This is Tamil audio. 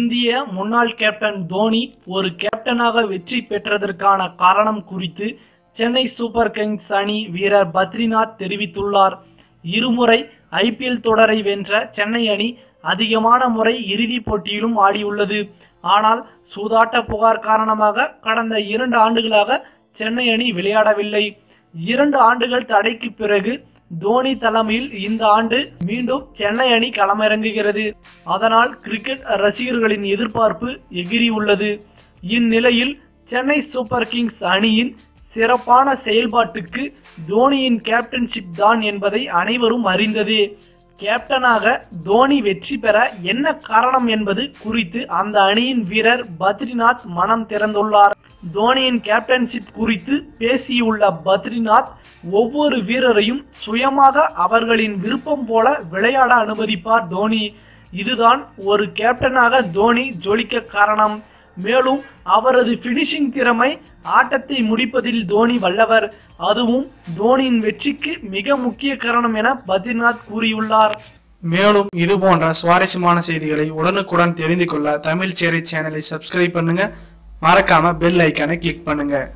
இந்திய முன்னாள் கேப்டன் தோனி ஒரு கேப்டனாக வெற்றி பெற்றதற்கான காரணம் குறித்து சென்னை சூப்பர் கிங்ஸ் அணி வீரர் பத்ரிநாத் தெரிவித்துள்ளார். இருமுறை ஐபிஎல் தொடரை வென்ற சென்னை அணி அதிகமான முறை இறுதிப் போட்டியிலும் ஆடியுள்ளது. ஆனால் சூதாட்ட புகார் காரணமாக கடந்த இரண்டு ஆண்டுகளாக சென்னை அணி விளையாடவில்லை. இரண்டு ஆண்டுகள் தடைக்கு பிறகு தோனி தலைமையில் இந்த ஆண்டு மீண்டும் சென்னை அணி களமிறங்குகிறது. அதனால் கிரிக்கெட் ரசிகர்களின் எதிர்பார்ப்பு எகிரி உள்ளது. இந்நிலையில் சென்னை சூப்பர் கிங்ஸ் அணியின் சிறப்பான செயல்பாட்டுக்கு தோனியின் கேப்டன்ஷிப் தான் என்பதை அனைவரும் அறிந்ததே. கேப்டனாக தோனி வெற்றி பெற என்ன காரணம் என்பது குறித்து அந்த அணியின் வீரர் பத்ரிநாத் மனம் திறந்துள்ளார். தோனியின் கேப்டன்ஷிப் குறித்து பேசியுள்ள பத்ரிநாத் ஒவ்வொரு வீரரையும் சுயமாக அவர்களின் விருப்பம் போல விளையாட அனுமதிப்பார் தோனி. இதுதான் ஒரு கேப்டனாக தோனி ஜொலிக்க காரணம். மேலும் அவரது பினிஷிங் திறமை ஆட்டத்தை முடிப்பதில் தோனி வல்லவர். அதுவும் தோனியின் வெற்றிக்கு மிக முக்கிய காரணம் என பத்ரிநாத் கூறியுள்ளார். மேலும் இது போன்ற சுவாரஸ்யமான செய்திகளை உடனுக்குடன் தெரிந்து கொள்ள தமிழ் சேரை சேனலை சப்ஸ்கிரைப் பண்ணுங்க. மறக்காம பெல் ஐக்கானை கிளிக் பண்ணுங்க.